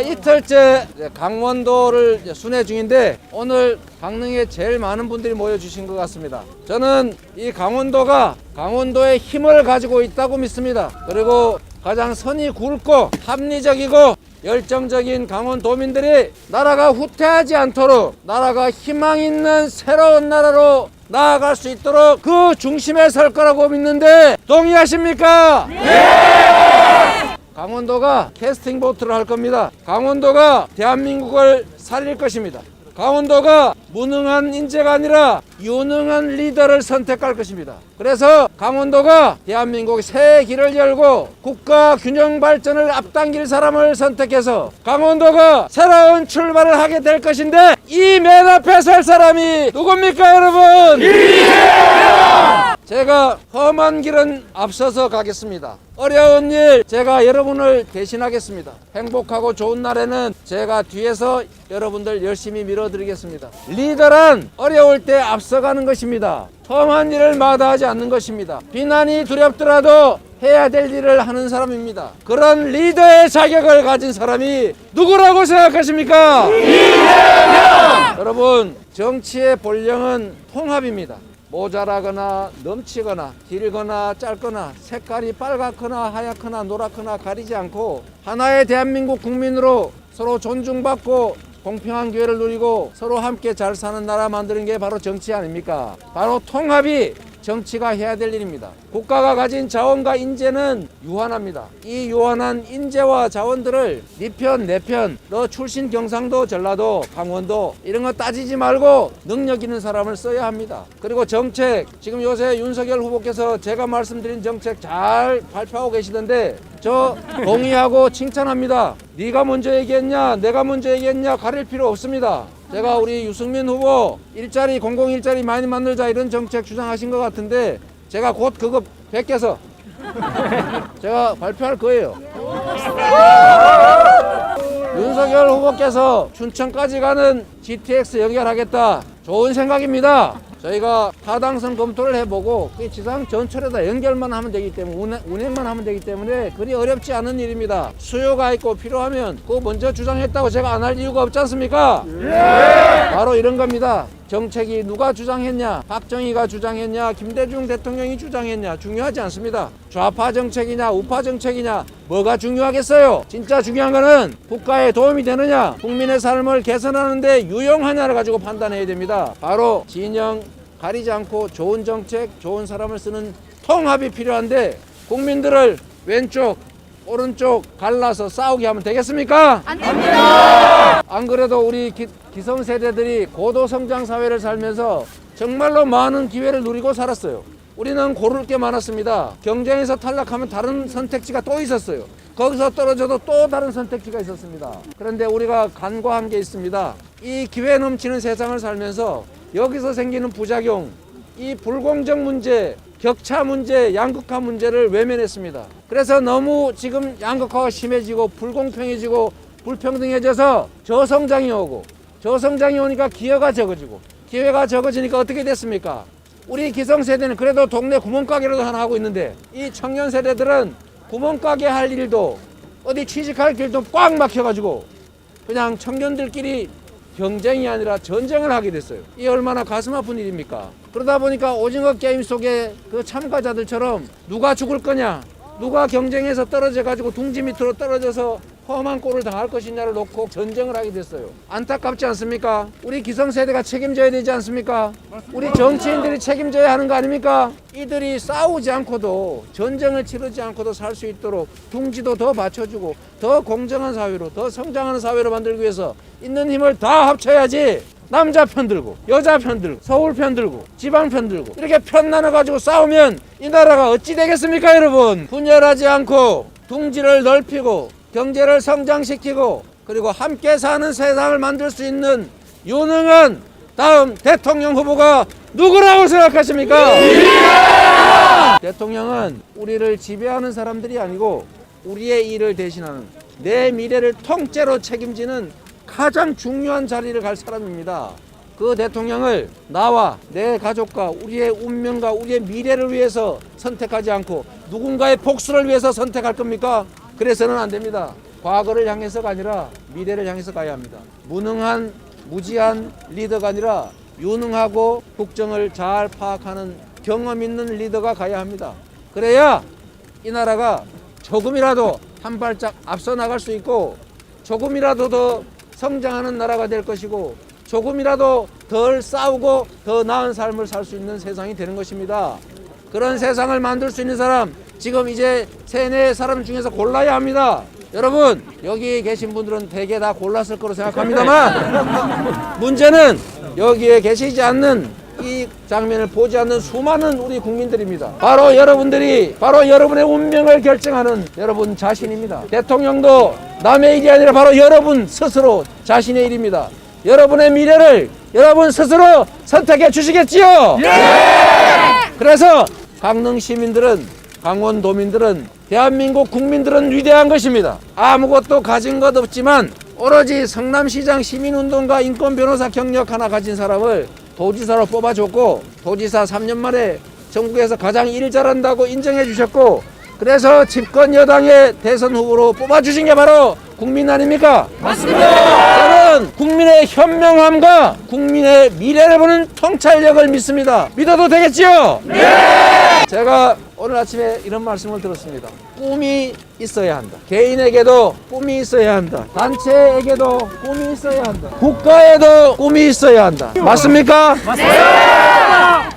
이틀째 강원도를 순회 중인데 오늘 강릉에 제일 많은 분들이 모여주신 것 같습니다. 저는 이 강원도가 강원도의 힘을 가지고 있다고 믿습니다. 그리고 가장 선이 굵고 합리적이고 열정적인 강원도민들이 나라가 후퇴하지 않도록 나라가 희망 있는 새로운 나라로 나아갈 수 있도록 그 중심에 설 거라고 믿는데 동의하십니까? 강원도가 캐스팅 보트를 할 겁니다. 강원도가 대한민국을 살릴 것입니다. 강원도가 무능한 인재가 아니라 유능한 리더를 선택할 것입니다. 그래서 강원도가 대한민국 새 길을 열고 국가 균형 발전을 앞당길 사람을 선택해서 강원도가 새로운 출발을 하게 될 것인데 이 맨 앞에 설 사람이 누굽니까 여러분? 제가 험한 길은 앞서서 가겠습니다. 어려운 일 제가 여러분을 대신하겠습니다. 행복하고 좋은 날에는 제가 뒤에서 여러분들 열심히 밀어드리겠습니다. 리더란 어려울 때 앞서가는 것입니다. 험한 일을 마다하지 않는 것입니다. 비난이 두렵더라도 해야 될 일을 하는 사람입니다. 그런 리더의 자격을 가진 사람이 누구라고 생각하십니까? 여러분 정치의 본령은 통합입니다. 모자라거나 넘치거나 길거나 짧거나 색깔이 빨갛거나 하얗거나 노랗거나 가리지 않고 하나의 대한민국 국민으로 서로 존중받고 공평한 기회를 누리고 서로 함께 잘 사는 나라 만드는 게 바로 정치 아닙니까? 바로 통합이 정치가 해야 될 일입니다. 국가가 가진 자원과 인재는 유한합니다. 이 유한한 인재와 자원들을 네 편, 내 편, 너 출신 경상도, 전라도, 강원도 이런 거 따지지 말고 능력 있는 사람을 써야 합니다. 그리고 정책, 지금 요새 윤석열 후보께서 제가 말씀드린 정책 잘 발표하고 계시던데 저 동의하고 칭찬합니다. 네가 먼저 얘기했냐, 내가 먼저 얘기했냐 가릴 필요 없습니다. 제가 우리 유승민 후보 일자리 공공 일자리 많이 만들자 이런 정책 주장하신 것 같은데 제가 곧 그거 베껴서 제가 발표할 거예요. 윤석열 후보께서 춘천까지 가는 GTX 연결하겠다. 좋은 생각입니다. 저희가 타당성 검토를 해보고 그 지상 전철에다 연결만 하면 되기 때문에 운행, 운행만 하면 되기 때문에 그리 어렵지 않은 일입니다. 수요가 있고 필요하면 그거 먼저 주장했다고 제가 안 할 이유가 없지 않습니까? 바로 이런 겁니다. 정책이 누가 주장했냐? 박정희가 주장했냐? 김대중 대통령이 주장했냐? 중요하지 않습니다. 좌파 정책이냐? 우파 정책이냐? 뭐가 중요하겠어요? 진짜 중요한 거는 국가에 도움이 되느냐? 국민의 삶을 개선하는데 유용하냐를 가지고 판단해야 됩니다. 바로 진영 가리지 않고 좋은 정책, 좋은 사람을 쓰는 통합이 필요한데 국민들을 왼쪽, 오른쪽 갈라서 싸우게 하면 되겠습니까? 안 됩니다. 안 그래도 우리 기, 기성 세대들이 고도 성장 사회를 살면서 정말로 많은 기회를 누리고 살았어요. 우리는 고를 게 많았습니다. 경쟁에서 탈락하면 다른 선택지가 또 있었어요. 거기서 떨어져도 또 다른 선택지가 있었습니다. 그런데 우리가 간과한 게 있습니다. 이 기회 넘치는 세상을 살면서 여기서 생기는 부작용, 이 불공정 문제, 격차 문제, 양극화 문제를 외면했습니다. 그래서 너무 지금 양극화가 심해지고 불공평해지고 불평등해져서 저성장이 오고 저성장이 오니까 기회가 적어지고 기회가 적어지니까 어떻게 됐습니까? 우리 기성세대는 그래도 동네 구멍가게라도 하나 하고 있는데 이 청년 세대들은 구멍가게 할 일도 어디 취직할 길도 꽉 막혀가지고 그냥 청년들끼리 경쟁이 아니라 전쟁을 하게 됐어요. 이 얼마나 가슴 아픈 일입니까? 그러다 보니까 오징어 게임 속에 그 참가자들처럼 누가 죽을 거냐, 누가 경쟁에서 떨어져 가지고 둥지 밑으로 떨어져서 험한 꼴을 당할 것이냐를 놓고 전쟁을 하게 됐어요. 안타깝지 않습니까? 우리 기성세대가 책임져야 되지 않습니까? 우리 정치인들이 책임져야 하는 거 아닙니까? 이들이 싸우지 않고도 전쟁을 치르지 않고도 살 수 있도록 둥지도 더 받쳐주고 더 공정한 사회로 더 성장하는 사회로 만들기 위해서 있는 힘을 다 합쳐야지 남자 편 들고 여자 편 들고 서울 편 들고 지방 편 들고 이렇게 편 나눠 가지고 싸우면 이 나라가 어찌 되겠습니까 여러분 분열하지 않고 둥지를 넓히고 경제를 성장시키고 그리고 함께 사는 세상을 만들 수 있는 유능한 다음 대통령 후보가 누구라고 생각하십니까? 대통령은 우리를 지배하는 사람들이 아니고 우리의 일을 대신하는 내 미래를 통째로 책임지는 가장 중요한 자리를 갈 사람입니다. 그 대통령을 나와 내 가족과 우리의 운명과 우리의 미래를 위해서 선택하지 않고 누군가의 복수를 위해서 선택할 겁니까? 그래서는 안 됩니다. 과거를 향해서가 아니라 미래를 향해서 가야 합니다. 무능한 무지한 리더가 아니라 유능하고 국정을 잘 파악하는 경험 있는 리더가 가야 합니다. 그래야 이 나라가 조금이라도 한 발짝 앞서 나갈 수 있고 조금이라도 더 성장하는 나라가 될 것이고 조금이라도 덜 싸우고 더 나은 삶을 살 수 있는 세상이 되는 것입니다. 그런 세상을 만들 수 있는 사람 지금 이제 세네 사람 중에서 골라야 합니다. 여러분 여기 계신 분들은 대개 다 골랐을 거로 생각합니다만 문제는 여기에 계시지 않는 이 장면을 보지 않는 수많은 우리 국민들입니다. 바로 여러분들이 바로 여러분의 운명을 결정하는 여러분 자신입니다. 대통령도 남의 일이 아니라 바로 여러분 스스로 자신의 일입니다. 여러분의 미래를 여러분 스스로 선택해 주시겠지요? 그래서 강릉 시민들은 강원도민들은 대한민국 국민들은 위대한 것입니다. 아무것도 가진 것 없지만 오로지 성남시장 시민운동가 인권 변호사 경력 하나 가진 사람을 도지사로 뽑아줬고 도지사 3년 만에 전국에서 가장 일 잘한다고 인정해 주셨고 그래서 집권 여당의 대선 후보로 뽑아주신 게 바로 국민 아닙니까? 맞습니다. 저는 국민의 현명함과 국민의 미래를 보는 통찰력을 믿습니다. 믿어도 되겠지요? 네. 제가 오늘 아침에 이런 말씀을 들었습니다. 꿈이 있어야 한다. 개인에게도 꿈이 있어야 한다. 단체에게도 꿈이 있어야 한다. 국가에도 꿈이 있어야 한다. 맞습니까?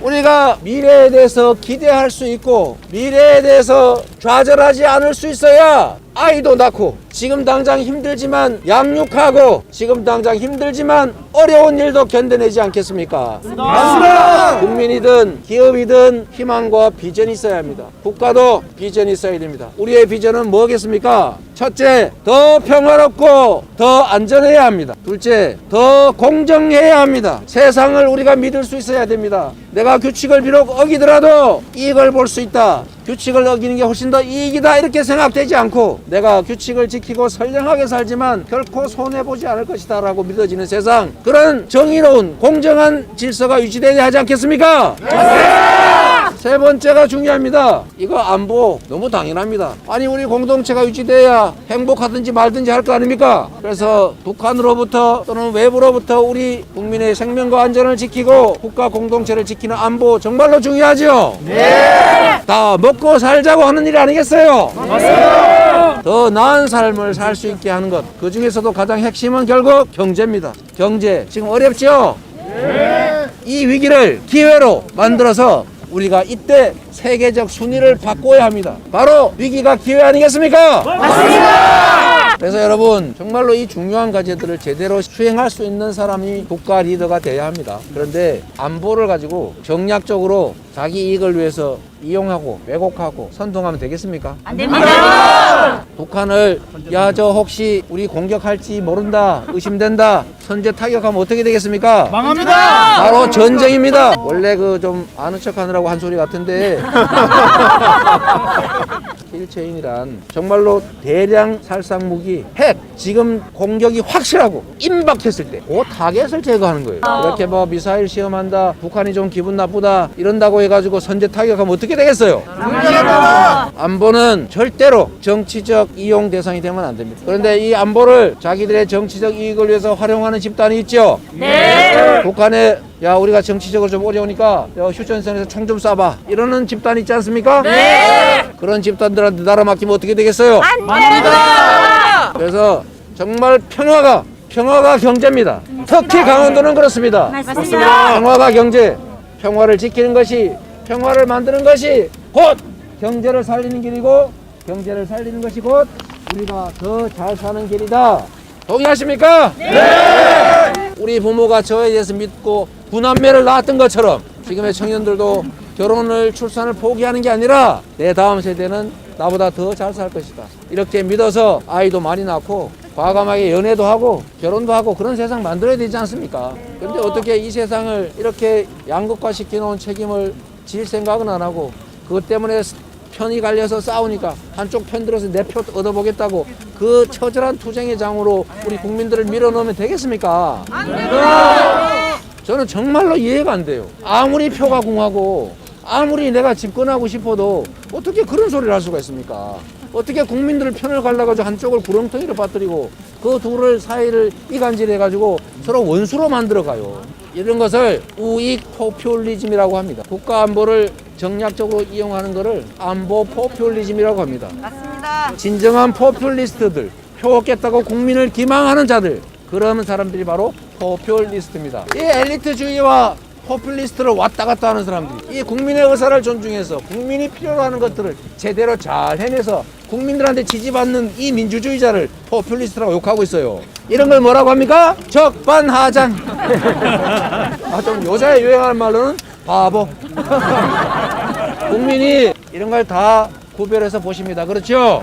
우리가 미래에 대해서 기대할 수 있고 미래에 대해서 좌절하지 않을 수 있어야 아이도 낳고 지금 당장 힘들지만 양육하고 지금 당장 힘들지만 어려운 일도 견뎌내지 않겠습니까? 맞습니다. 국민이든 기업이든 희망과 비전이 있어야 합니다. 국가도 비전이 있어야 됩니다. 우리의 비전은 뭐겠습니까? 첫째, 더 평화롭고 더 안전해야 합니다. 둘째, 더 공정해야 합니다. 세상을 우리가 믿을 수 있어야 됩니다. 내가 규칙을 비록 어기더라도 이익을 볼 수 있다. 규칙을 어기는 게 훨씬 더 이익이다 이렇게 생각되지 않고 내가 규칙을 지키고 선량하게 살지만 결코 손해 보지 않을 것이다 라고 믿어지는 세상 그런 정의로운 공정한 질서가 유지되어야 하지 않겠습니까? 세 번째가 중요합니다. 이거 안보 너무 당연합니다. 아니 우리 공동체가 유지돼야 행복하든지 말든지 할 거 아닙니까? 그래서 북한으로부터 또는 외부로부터 우리 국민의 생명과 안전을 지키고 국가 공동체를 지키는 안보 정말로 중요하죠. 네. 다 먹고 살자고 하는 일 아니겠어요? 맞습니다. 더 나은 삶을 살 수 있게 하는 것. 그 중에서도 가장 핵심은 결국 경제입니다. 경제 지금 어렵죠? 이 위기를 기회로 만들어서 우리가 이때 세계적 순위를 바꿔야 합니다. 바로 위기가 기회 아니겠습니까? 맞습니다. 그래서 여러분 정말로 이 중요한 과제들을 제대로 수행할 수 있는 사람이 국가 리더가 돼야 합니다. 그런데 안보를 가지고 정략적으로 자기 이익을 위해서 이용하고 왜곡하고 선동하면 되겠습니까? 안 됩니다. 북한을 야 저 혹시 우리 공격할지 모른다 의심된다 선제 타격하면 어떻게 되겠습니까? 망합니다. 바로 전쟁입니다. 원래 그 좀 아는 척 하느라고 한 소리 같은데 킬체인이란 정말로 대량 살상 무기 핵 지금 공격이 확실하고 임박했을 때그 타겟을 제거하는 거예요. 이렇게 뭐 미사일 시험한다 북한이 좀 기분 나쁘다 이런다고 해가지고 선제 타격하면 어떻게 되겠어요? 안보는 절대로 정치적 이용 대상이 되면 안 됩니다. 그런데 이 안보를 자기들의 정치적 이익을 위해서 활용하는 집단이 있죠. 네. 북한에 야 우리가 정치적으로 좀 어려우니까 야, 휴전선에서 총 좀 쏴봐 이러는 집단 있지 않습니까? 네. 그런 집단들한테 나라 맡기면 어떻게 되겠어요? 안 됩니다. 그래서 정말 평화가 평화가 경제입니다. 특히 강원도는 그렇습니다. 맞습니다. 평화가 경제, 평화를 지키는 것이 평화를 만드는 것이 곧 경제를 살리는 길이고 경제를 살리는 것이 곧 우리가 더 잘 사는 길이다. 동의하십니까? 네. 우리 부모가 저에 대해서 믿고 구남매를 낳았던 것처럼 지금의 청년들도 결혼을 출산을 포기하는 게 아니라 내 다음 세대는 나보다 더 잘 살 것이다. 이렇게 믿어서 아이도 많이 낳고 과감하게 연애도 하고 결혼도 하고 그런 세상 만들어야 되지 않습니까? 그런데 어떻게 이 세상을 이렇게 양극화 시켜 놓은 책임을 질 생각은 안 하고 그것 때문에 편이 갈려서 싸우니까 한쪽 편 들어서 내 표 얻어보겠다고 그 처절한 투쟁의 장으로 우리 국민들을 밀어넣으면 되겠습니까? 저는 정말로 이해가 안 돼요. 아무리 표가 공하고 아무리 내가 집권하고 싶어도 어떻게 그런 소리를 할 수가 있습니까? 어떻게 국민들 편을 갈라가지고 한쪽을 구렁텅이로 빠뜨리고 그 둘을 사이를 이간질해가지고 서로 원수로 만들어가요. 이런 것을 우익 포퓰리즘이라고 합니다. 국가 안보를 정략적으로 이용하는 것을 안보 포퓰리즘이라고 합니다. 맞습니다. 진정한 포퓰리스트들, 표 얻겠다고 국민을 기망하는 자들, 그런 사람들이 바로 포퓰리스트입니다. 이 엘리트주의와 포퓰리스트를 왔다 갔다 하는 사람들이 이 국민의 의사를 존중해서 국민이 필요로 하는 것들을 제대로 잘 해내서 국민들한테 지지받는 이 민주주의자를 포퓰리스트라고 욕하고 있어요. 이런 걸 뭐라고 합니까? 적반하장. 아, 좀 요새 유행하는 말로는 바보. 국민이 이런 걸 다 구별해서 보십니다. 그렇죠?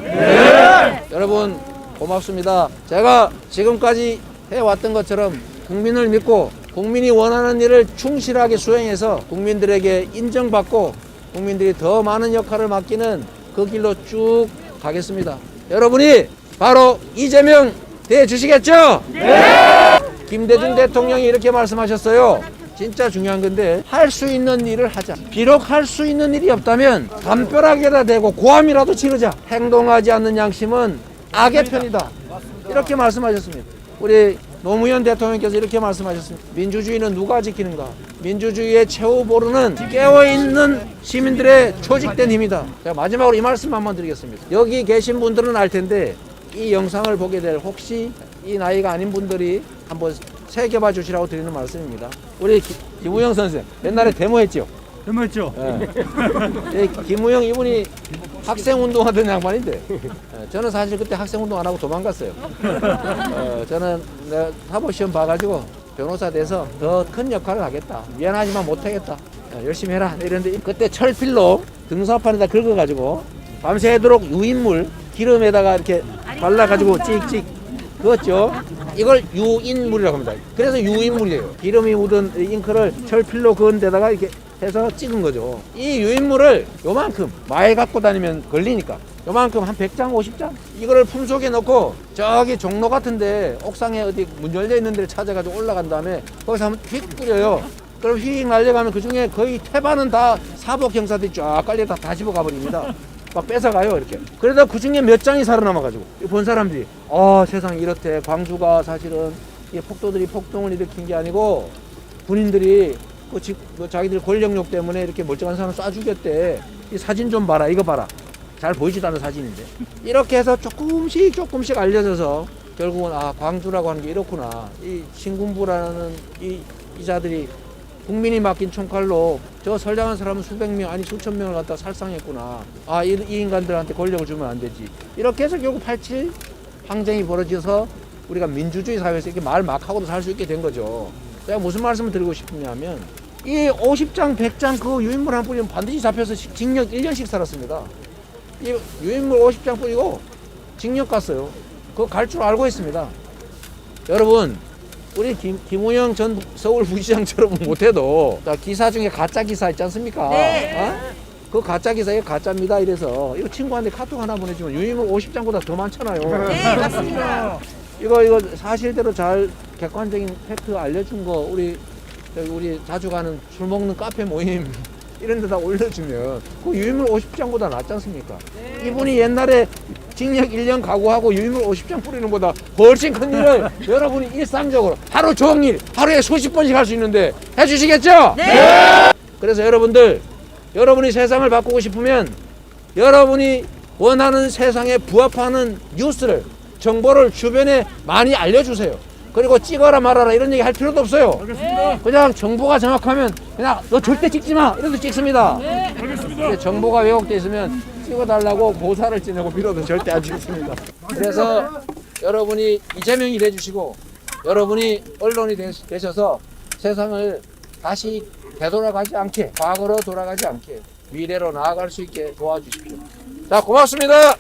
여러분 고맙습니다. 제가 지금까지 해왔던 것처럼 국민을 믿고 국민이 원하는 일을 충실하게 수행해서 국민들에게 인정받고 국민들이 더 많은 역할을 맡기는 그 길로 쭉 가겠습니다. 여러분이 바로 이재명 돼 주시겠죠? 네. 김대중 대통령이 이렇게 말씀하셨어요. 진짜 중요한 건데 할 수 있는 일을 하자. 비록 할 수 있는 일이 없다면 담벼락에다 대고 고함이라도 지르자. 행동하지 않는 양심은 악의 편이다. 이렇게 말씀하셨습니다. 우리 노무현 대통령께서 이렇게 말씀하셨습니다. 민주주의는 누가 지키는가? 민주주의의 최후 보루는 깨어있는 시민들의 조직된 힘이다. 제가 마지막으로 이 말씀 한번 드리겠습니다. 여기 계신 분들은 알 텐데 이 영상을 보게 될 혹시 이 나이가 아닌 분들이 한번 새겨봐 주시라고 드리는 말씀입니다. 우리 기- 김우영 선생 옛날에 데모했죠. 데모했죠? 예. 이 김우영 이분이 학생 운동하던 양반인데 예, 저는 사실 그때 학생 운동 안 하고 도망갔어요. 어, 저는 내가 사법 시험 봐가지고 변호사 돼서 더 큰 역할을 하겠다. 미안하지만 못하겠다. 예, 열심히 해라. 이랬는데 그때 철필로 등사판에다 긁어가지고 밤새도록 유인물 기름에다가 이렇게 발라가지고 찍찍 그었죠. 이걸 유인물이라고 합니다. 그래서 유인물이에요. 기름이 묻은 이 잉크를 철필로 그은 데다가 이렇게 해서 찍은 거죠. 이 유인물을 요만큼 많이 갖고 다니면 걸리니까 요만큼 한 100장, 50장 이거를 품속에 넣고 저기 종로 같은데 옥상에 어디 문 열려 있는 데를 찾아가지고 올라간 다음에 거기서 한번 휙 뿌려요. 그럼 휙 날려가면 그 중에 거의 태반은 다 사복 경사들이 쫙 깔려 다 다 집어가 버립니다. 막 뺏어가요 이렇게. 그러다 그 중에 몇 장이 살아남아가지고 본 사람들이 아 세상 이렇대. 광주가 사실은 이 폭도들이 폭동을 일으킨 게 아니고 군인들이 그, 지, 그 자기들 권력욕 때문에 이렇게 멀쩡한 사람 쏴 죽였대. 이 사진 좀 봐라. 이거 봐라. 잘 보이지도 않는 사진인데. 이렇게 해서 조금씩 조금씩 알려져서 결국은 아 광주라고 하는 게 이렇구나. 이 신군부라는 이 이자들이 국민이 맡긴 총칼로 저 선량한 사람은 수백 명 아니 수천 명을 갖다 살상했구나. 아이 인간들한테 권력을 주면 안 되지. 이렇게 해서 결국 87 항쟁이 벌어져서 우리가 민주주의 사회에서 이렇게 말 막 하고도 살 수 있게 된 거죠. 제가 무슨 말씀을 드리고 싶냐면 이 50장 100장 그 유인물 한 뿌리면 반드시 잡혀서 시- 징역 1년씩 살았습니다. 이 유인물 50장 뿌리고 징역 갔어요. 그거 갈 줄 알고 있습니다. 여러분 우리 김, 김우영 전 서울 부시장처럼 못해도 자, 기사 중에 가짜 기사 있지 않습니까? 네. 어? 그 가짜 기사 이거 가짜입니다 이래서 이거 친구한테 카톡 하나 보내주면 유인물 50장보다 더 많잖아요. 네, 맞습니다. 이거 이거 사실대로 잘 객관적인 팩트 알려준 거 우리 우리 자주 가는 술 먹는 카페 모임 이런 데다 올려주면 그 유인물 50장보다 낫지 않습니까? 이분이 옛날에 징역 1년 각오하고 유인물 50장 뿌리는 보다 훨씬 큰 일을 여러분이 일상적으로 하루 종일 하루에 수십 번씩 할 수 있는데 해주시겠죠? 네. 그래서 여러분들 여러분이 세상을 바꾸고 싶으면 여러분이 원하는 세상에 부합하는 뉴스를 정보를 주변에 많이 알려주세요. 그리고 찍어라 말아라 이런 얘기 할 필요도 없어요. 알겠습니다. 그냥 정보가 정확하면 그냥 너 절대 찍지 마 이래도 찍습니다. 알겠습니다. 근데 정보가 왜곡돼 있으면 찍어달라고 고사를 지내고 빌어도 절대 안 찍습니다. 그래서 여러분이 이재명이 돼주시고 여러분이 언론이 되- 되셔서 세상을 다시 되돌아가지 않게 과거로 돌아가지 않게 미래로 나아갈 수 있게 도와주십시오. 자 고맙습니다.